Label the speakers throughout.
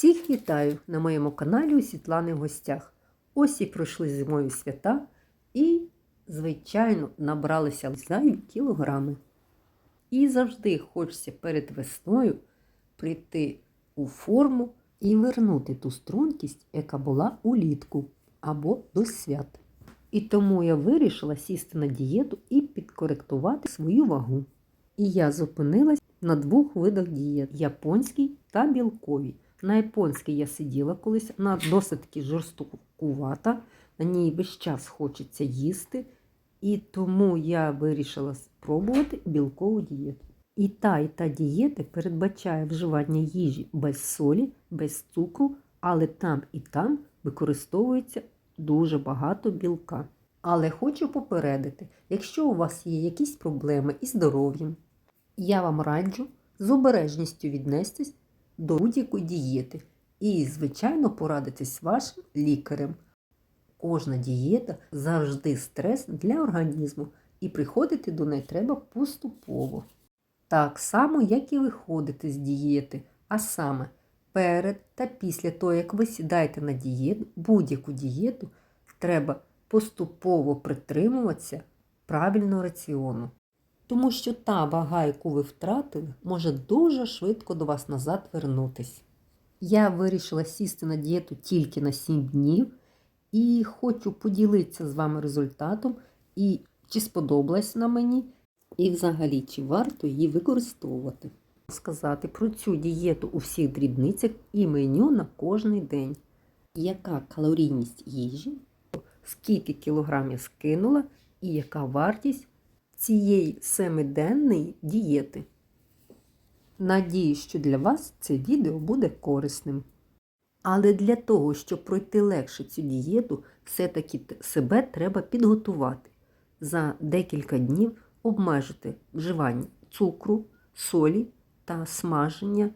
Speaker 1: Всіх вітаю на моєму каналі у Світлани в гостях. Ось і пройшли зимові свята і, звичайно, набралися зайві кілограми. І завжди хочеться перед весною прийти у форму і вернути ту стрункість, яка була улітку або до свят. І тому я вирішила сісти на дієту і підкоректувати свою вагу. І я зупинилась на двох видах дієт японській та білковій. На японській я сиділа колись, вона досить таки жорстокувата, на ній весь час хочеться їсти. І тому я вирішила спробувати білкову дієту. І та, і та дієта передбачає вживання їжі без солі, без цукру, але там і там використовується дуже багато білка. Але хочу попередити, якщо у вас є якісь проблеми із здоров'ям, я вам раджу з обережністю віднестись до будь-якої дієти і, звичайно, порадитись з вашим лікарем. Кожна дієта завжди стрес для організму, і приходити до неї треба поступово. Так само, як і виходити з дієти, а саме перед та після того, як ви сідаєте на дієту, будь-яку дієту, треба поступово притримуватися правильного раціону. Тому що та вага, яку ви втратили, може дуже швидко до вас назад вернутись. Я вирішила сісти на дієту тільки на 7 днів і хочу поділитися з вами результатом, і чи сподобалась на мені, і взагалі, чи варто її використовувати. Сказати про цю дієту у всіх дрібницях і меню на кожний день. Яка калорійність їжі, скільки кілограмів скинула і яка вартість цієї семиденної дієти. Надіюсь, що для вас це відео буде корисним. Але для того, щоб пройти легше цю дієту, все-таки себе треба підготувати. За декілька днів обмежити вживання цукру, солі та смаження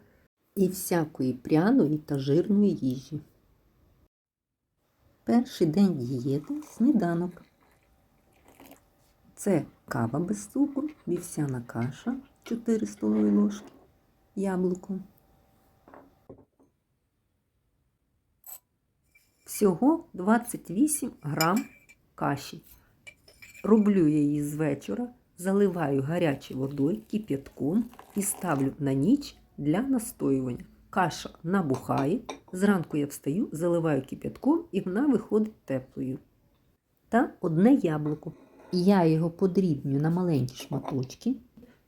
Speaker 1: і всякої пряної та жирної їжі. Перший день дієти сніданок. Це кава без цукру, вівсяна каша 4 столові ложки, яблуко. Всього 28 грам каші. Роблю я її з вечора, заливаю гарячою водою кип'ятком і ставлю на ніч для настоювання. Каша набухає, зранку я встаю, заливаю кип'ятком і вона виходить теплою. Та одне яблуко. Я його подрібнюю на маленькі шматочки,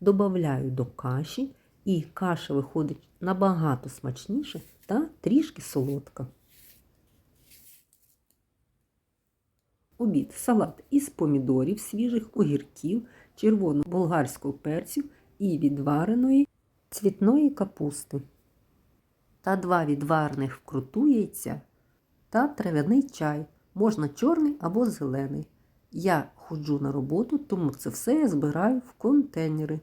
Speaker 1: додаю до каші, і каша виходить набагато смачніше та трішки солодка. Обід салат із помідорів, свіжих огірків, червоного болгарського перцю і відвареної цвітної капусти. Та два відварених вкруту яйця та трав'яний чай, можна чорний або зелений. Я ходжу на роботу, тому це все я збираю в контейнери.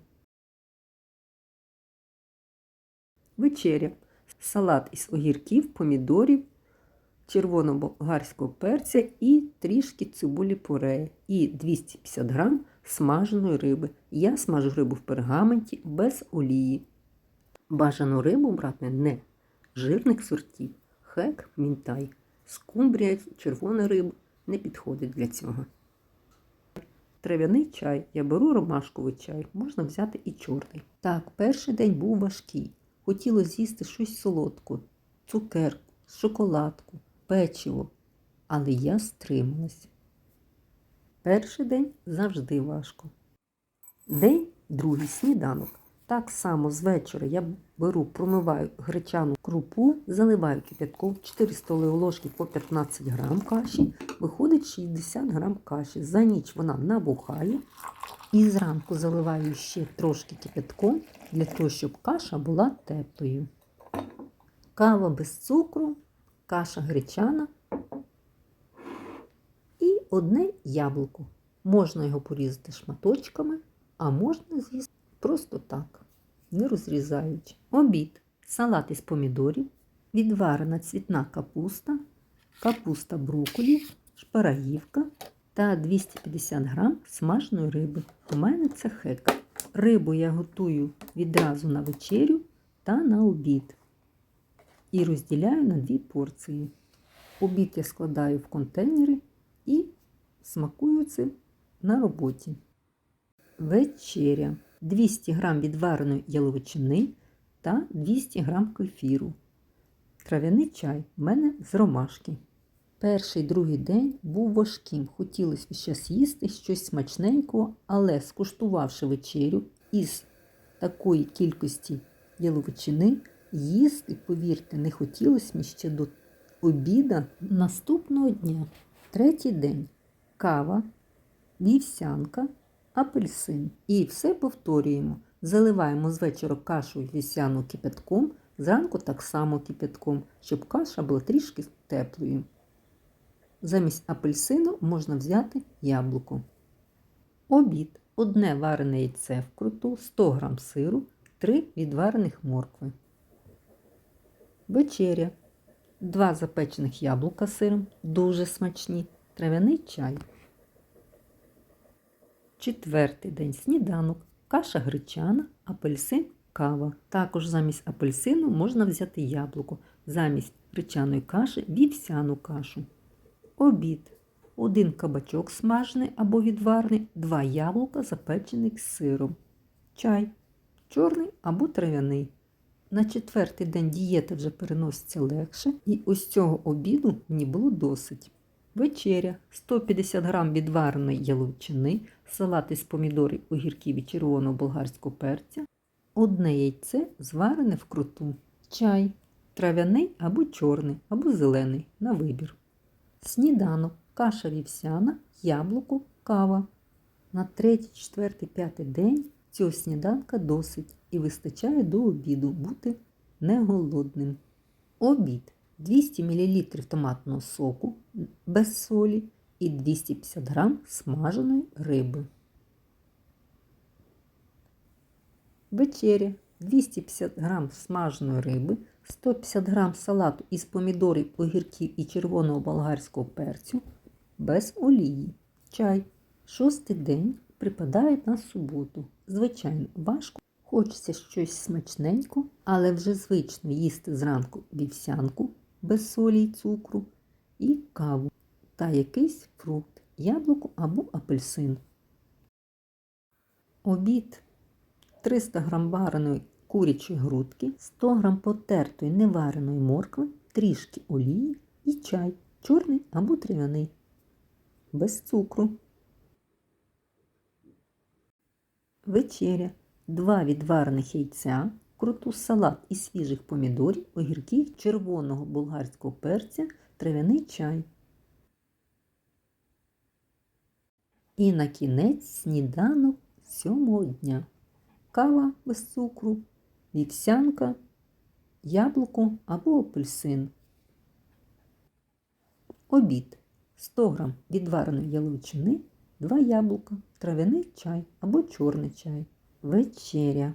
Speaker 1: Вечеря. Салат із огірків, помідорів, червоно-болгарського перця і трішки цибулі пюре. І 250 грам смаженої риби. Я смажу рибу в пергаменті без олії. Бажану рибу брати не жирних сортів, хек, мінтай, скумбрія, червона риба не підходить для цього. Трав'яний чай. Я беру ромашковий чай, можна взяти і чорний. Так, перший день був важкий. Хотілося з'їсти щось солодку, цукерку, шоколадку, печиво. Але я стрималась. Перший день завжди важко. День другий сніданок. Так само з вечора я беру, промиваю гречану крупу, заливаю кип'ятком 4 столові ложки по 15 грам каші, виходить 60 грам каші. За ніч вона набухає. І зранку заливаю ще трошки кип'ятком, для того, щоб каша була теплою. Кава без цукру, каша гречана і одне яблуко. Можна його порізати шматочками, а можна з'їсти просто так не розрізаючи. Обід. Салат із помідорів, відварена цвітна капуста, капуста брокколі, шпарагівка та 250 грам смаженої риби. У мене це хек. Рибу я готую відразу на вечерю та на обід. і розділяю на дві порції. Обід я складаю в контейнери і смакую цим на роботі. Вечеря. 200 г відвареної яловичини та 200 г кефіру. Трав'яний чай в мене з ромашки. Перший другий день був важким. Хотілося щось їсти щось смачненького, але скуштувавши вечерю із такої кількості яловичини, їсти, повірте, не хотілося мені ще до обіда наступного дня. Третій день кава, вівсянка, апельсин. І все повторюємо. Заливаємо з вечора кашу вівсяну кипятком, зранку так само кипятком, щоб каша була трішки теплою. Замість апельсину можна взяти яблуко. Обід. Одне варене яйце вкруту, 100 г сиру, 3 відварених моркви. Вечеря. 2 запечених яблука сиром, дуже смачні, трав'яний чай. Четвертий день сніданок, каша гречана, апельсин, кава. Також замість апельсину можна взяти яблуко, замість гречаної каші вівсяну кашу. Обід. Один кабачок смажений або відварений, два яблука запечених з сиром. Чай. Чорний або трав'яний. На четвертий день дієта вже переноситься легше, і ось цього обіду мені було досить. Вечеря 150 г відвареної яловичини, салат із помідорів, огірків і червоного болгарського перця, одне яйце зварене вкруту, чай, трав'яний або чорний, або зелений на вибір. Сніданок, каша вівсяна, яблуко, кава. На третій, четвертий, п'ятий день цього сніданка досить і вистачає до обіду бути не голодним. Обід 200 мл томатного соку без солі і 250 г смаженої риби. Вечеря 250 г смаженої риби, 150 г салату із помідорів, огірків і червоного болгарського перцю без олії. Чай. Шостий день припадає на суботу. Звичайно, важко. Хочеться щось смачненько, але вже звично їсти зранку вівсянку без солі й цукру і каву та якийсь фрукт, яблуко або апельсин. Обід 300 г вареної курячої грудки, 100 г потертої невареної моркви, трішки олії і чай, чорний або трав'яний, без цукру. Вечеря. Два відварених яйця, круту салат із свіжих помідорів, огірків, червоного болгарського перця, трав'яний чай. І на кінець сніданок сьомого дня. Кава без цукру, вівсянка, яблуко або апельсин. Обід 100 г відвареної яловичини, 2 яблука, трав'яний чай або чорний чай. Вечеря.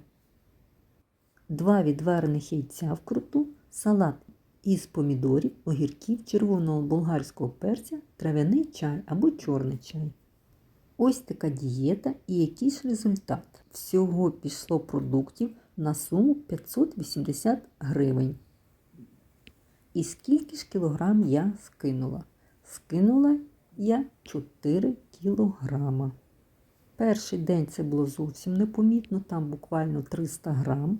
Speaker 1: 2 відварених яйця вкруту, салат із помідорів, огірків, червоного болгарського перця, трав'яний чай або чорний чай. Ось така дієта і якийсь результат. Всього пішло продуктів на суму 580 гривень. І скільки ж кілограм я скинула? Скинула я 4 кілограма. Перший день це було зовсім непомітно, там буквально 300 грам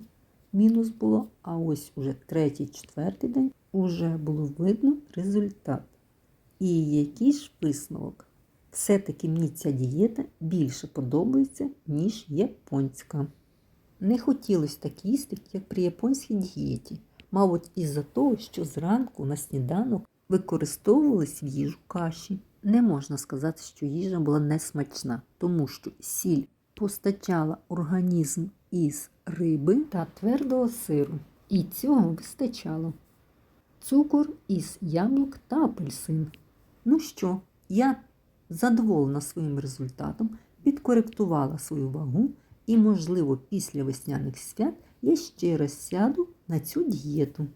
Speaker 1: мінус було, а ось уже третій, четвертий день уже було видно результат. І який ж висновок? Все-таки мені ця дієта більше подобається, ніж японська. Не хотілося так їсти, як при японській дієті. Мабуть, із-за того, що зранку на сніданок використовувались в їжу каші. Не можна сказати, що їжа була несмачна, тому що сіль постачала організм із риби та твердого сиру. І цього вистачало. Цукор із яблук та апельсин. Ну що, я задоволена своїм результатом, підкоректувала свою вагу і, можливо, після весняних свят я ще раз сяду на цю дієту.